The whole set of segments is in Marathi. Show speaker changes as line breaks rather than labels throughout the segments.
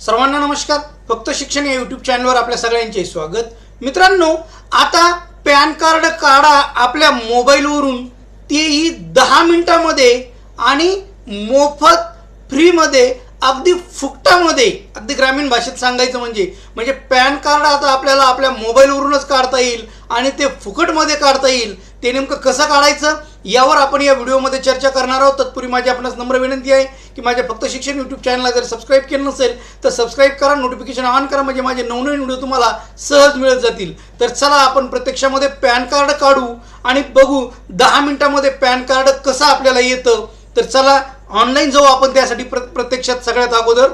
सर्वांना नमस्कार. फक्त शिक्षण या यूट्यूब चॅनलवर आपल्या सगळ्यांचे स्वागत. मित्रांनो आता पॅन कार्ड काढा आपल्या मोबाईलवरून तेही दहा मिनिटामध्ये आणि मोफत फ्रीमध्ये अगदी फुकटामध्ये. अगदी ग्रामीण भाषेत सांगायचं म्हणजे म्हणजे पॅन कार्ड आता आपल्याला आपल्या मोबाईलवरूनच काढता येईल आणि ते फुकटमध्ये काढता येईल. ते नेमकं कसं काढायचं? यावर आपण या व्हिडिओमध्ये चर्चा करणार आहोत. तत्पूर्वी माझी आपणास नम्र विनंती आहे की माझ्या फक्त शिक्षण यूट्यूब चॅनलला जर सबस्क्राईब केलं नसेल तर सबस्क्राईब करा नोटिफिकेशन ऑन करा म्हणजे माझे नवनवीन व्हिडिओ तुम्हाला सहज मिळत जातील. तर चला आपण प्रत्यक्षामध्ये पॅन कार्ड काढू आणि बघू दहा मिनिटामध्ये पॅन कार्ड कसं आपल्याला येतं. तर चला ऑनलाईन जाऊ आपण त्यासाठी प्र प्रत्यक्षात सगळ्यात अगोदर.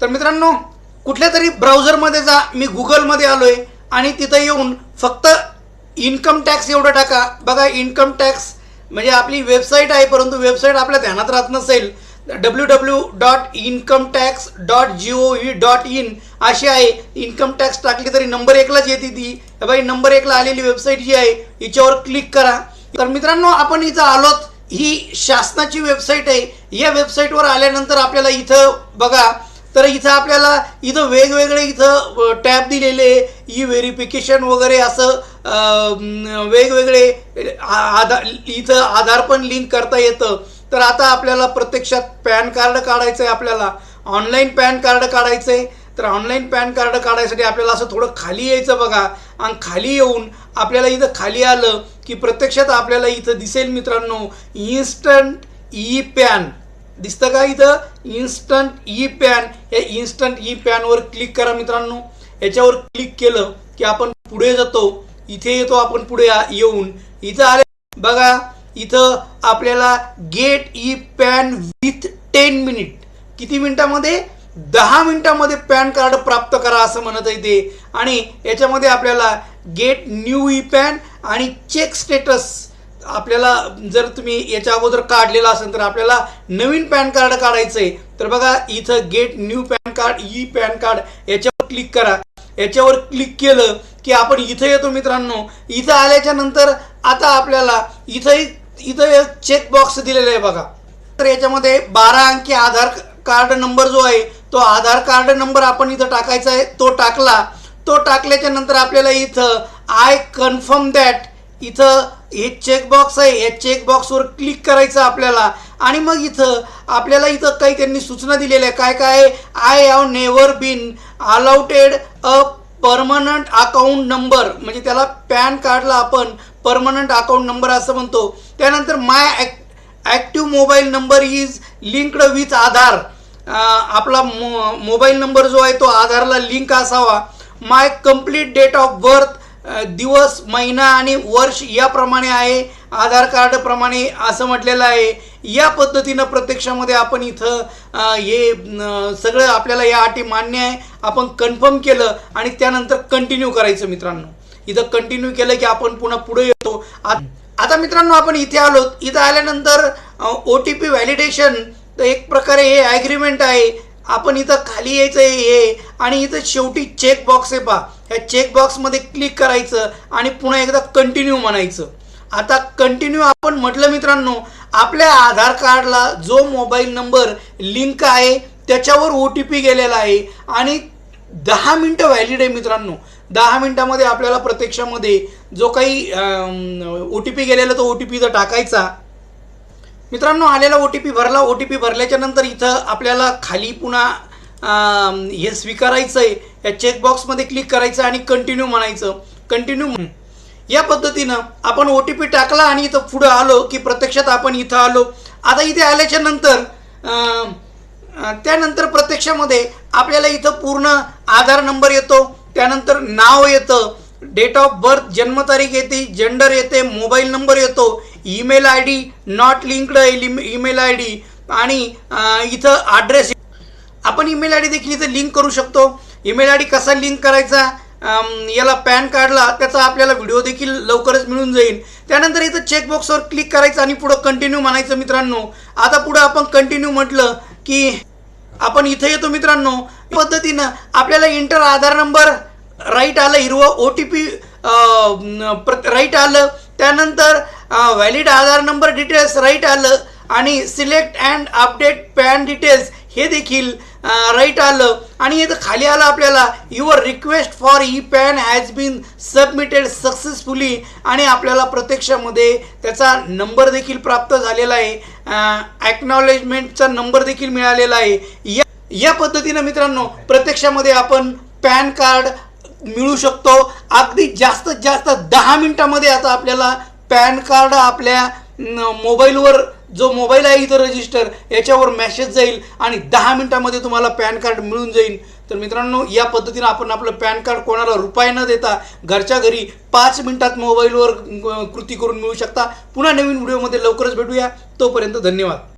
तर मित्रांनो कुठल्या तरी ब्राउझरमध्ये जा मी गुगलमध्ये आलो आहे आणि तिथं येऊन फक्त इन्कम टॅक्स एवढं टाका. बघा इन्कम टॅक्स म्हणजे आपली वेबसाईट आहे परंतु वेबसाईट आपल्या ध्यानात राहत नसेल. W W dot income tax dot G O V dot in अशी आहे. इन्कम टॅक्स टाकली तरी नंबर एकलाच येते ती. बाई नंबर एकला आलेली वेबसाईट जी आहे हिच्यावर क्लिक करा. तर मित्रांनो आपण इथं आलोत. ही शासनाची वेबसाईट आहे. या वेबसाईटवर आल्यानंतर आपल्याला इथं बघा तर इथं आपल्याला इथं वेगवेगळे इथं टॅब दिलेले ई व्हेरिफिकेशन वगैरे असं वेगवेगळे आधार इथं आधार पण लिंक करता येतं. तर आता आपल्याला प्रत्यक्षात पॅन कार्ड काढायचं आहे आपल्याला. ऑनलाईन पॅन कार्ड काढायचं आहे तर ऑनलाईन पॅन कार्ड काढायसाठी आपल्याला असं थोडं खाली यायचं बघा. आणि खाली येऊन आपल्याला इथं खाली आलं की प्रत्यक्षात आपल्याला इथं दिसेल मित्रांनो इन्स्टंट ई पॅन दिसतं का इथं? इन्स्टंट ई पॅन हे इन्स्टंट ई पॅनवर क्लिक करा मित्रांनो. याच्यावर क्लिक केलं की आपण पुढे जातो. इथे येतो आपण पुढे येऊन. इथं आले बघा इथं आपल्याला get E PAN with ten minute किती मिनिटामध्ये? दहा मिनिटामध्ये पॅन कार्ड प्राप्त करा असं म्हणत आहे ते. आणि याच्यामध्ये आपल्याला गेट न्यू ई पॅन आणि चेक स्टेटस आपल्याला जर तुम्ही याच्या अगोदर काढलेला असेल तर आपल्याला नवीन पॅन कार्ड काढायचं आहे तर बघा इथं get new PAN card E PAN card याच्यावर क्लिक करा. याच्यावर क्लिक केलं की आपण इथं येतो मित्रांनो. इथं आल्याच्यानंतर आता आपल्याला इथंही इथं एक चेक बॉक्स दिलेला आहे बघा. तर याच्यामध्ये बारा अंकी आधार कार्ड नंबर जो आहे तो आधार कार्ड नंबर आपण इथं टाकायचा आहे. तो टाकला. तो टाकल्याच्या नंतर आपल्याला इथं आय कन्फर्म दॅट इथं हे चेकबॉक्स आहे या चेकबॉक्सवर क्लिक करायचं आपल्याला. आणि मग इथं आपल्याला इथं काही त्यांनी सूचना दिलेल्या आहे काय काय? I have never been allotted a permanent account number म्हणजे त्याला पॅन कार्डला आपण परमनंट अकाउंट नंबर असं म्हणतो. त्यानंतर my act active mobile number is linked with Aadhaar. आपला मो मोबाईल नंबर जो आहे तो आधारला लिंक असावा. My complete date of birth दिवस महिना आणि वर्ष याप्रमाणे आहे. आधार कार्डप्रमाणे असं म्हटलेलं आहे. या पद्धतीनं प्रत्यक्षामध्ये आपण इथं हे सगळं आपल्याला या अटी मान्य आहे. आपण कन्फर्म केलं आणि त्यानंतर कंटिन्यू करायचं मित्रांनो. इथं कंटिन्यू केलं की आपण पुन्हा पुढे येतो. आ- आता मित्रांनो आपण इथे आलो. इथं आल्यानंतर ओ टी पी व्हॅलिडेशन तर एक प्रकारे हे ॲग्रीमेंट आहे. आपण इथं खाली यायचं हे. आणि इथं शेवटी चेक बॉक्स आहे पहा. ह्या चेकबॉक्समध्ये क्लिक करायचं आणि पुन्हा एकदा कंटिन्यू म्हणायचं. आता कंटिन्यू आपण म्हटलं मित्रांनो आपल्या आधार कार्डला जो मोबाईल नंबर लिंक आहे त्याच्यावर ओ टी पी गेलेला आहे. आणि दहा मिनटं व्हॅलिड आहे मित्रांनो. दहा मिनटामध्ये आपल्याला प्रत्यक्षामध्ये जो काही ओ टी पी गेलेला तो ओ टी पी जर टाकायचा. मित्रांनो आलेला ओ टी पी भरला. ओ टी पी भरल्याच्या नंतर इथं आपल्याला खाली पुन्हा हे स्वीकारायचं आहे या चेकबॉक्समध्ये क्लिक करायचं आणि कंटिन्यू म्हणायचं. कंटिन्यू या पद्धतीनं आपण ओ टी पी टाकला आणि इथं पुढं आलो की प्रत्यक्षात आपण इथं आलो. आता इथे आल्याच्यानंतर त्यानंतर प्रत्यक्षामध्ये आपल्याला इथं पूर्ण आधार नंबर येतो. त्यानंतर नाव येतं. डेट ऑफ बर्थ जन्मतारीख येते जेंडर येते मोबाईल नंबर येतो email I D not linked email I D आणि इथं ॲड्रेस आपण ईमेल आय डी देखील इथं लिंक करू शकतो. ईमेल आय डी कसा लिंक करायचा? याला पॅन कार्डला त्याचा आपल्याला व्हिडिओ देखील लवकरच मिळून जाईल. त्यानंतर इथं चेकबॉक्सवर क्लिक करायचं आणि पुढं कंटिन्यू म्हणायचं मित्रांनो. आता पुढं आपण कंटिन्यू म्हटलं की आपण इथं येतो मित्रांनो. पद्धतीनं आपल्याला इंटर आधार नंबर राईट आलं हिरवं ओ टी पी राईट आलं. त्यानंतर valid Aadhaar number details right आलं. आणि select and update PAN details हे देखील राईट आलं. आणि इथं खाली आलं आपल्याला your request for E PAN has been submitted successfully आणि आपल्याला प्रत्यक्षामध्ये त्याचा नंबर देखील प्राप्त झालेला आहे. ॲक्नॉलेजमेंटचा नंबर देखील मिळालेला आहे. या या पद्धतीनं मित्रांनो प्रत्यक्षामध्ये आपण पॅन कार्ड मिळू शकतो. अगदी जास्तीत जास्त दहा मिनटामध्ये आता आपल्याला पॅन कार्ड आपल्या मोबाईलवर जो मोबाईल आहे इथं रजिस्टर याच्यावर मॅसेज जाईल आणि दहा मिनटामध्ये तुम्हाला पॅन कार्ड मिळून जाईल. तर मित्रांनो या पद्धतीनं आपण आपलं पॅन कार्ड कोणाला रुपये न देता घरच्या घरी पाच मिनिटात मोबाईलवर कृती करून मिळू शकता. पुन्हा नवीन व्हिडिओमध्ये लवकरच भेटूया. तोपर्यंत धन्यवाद.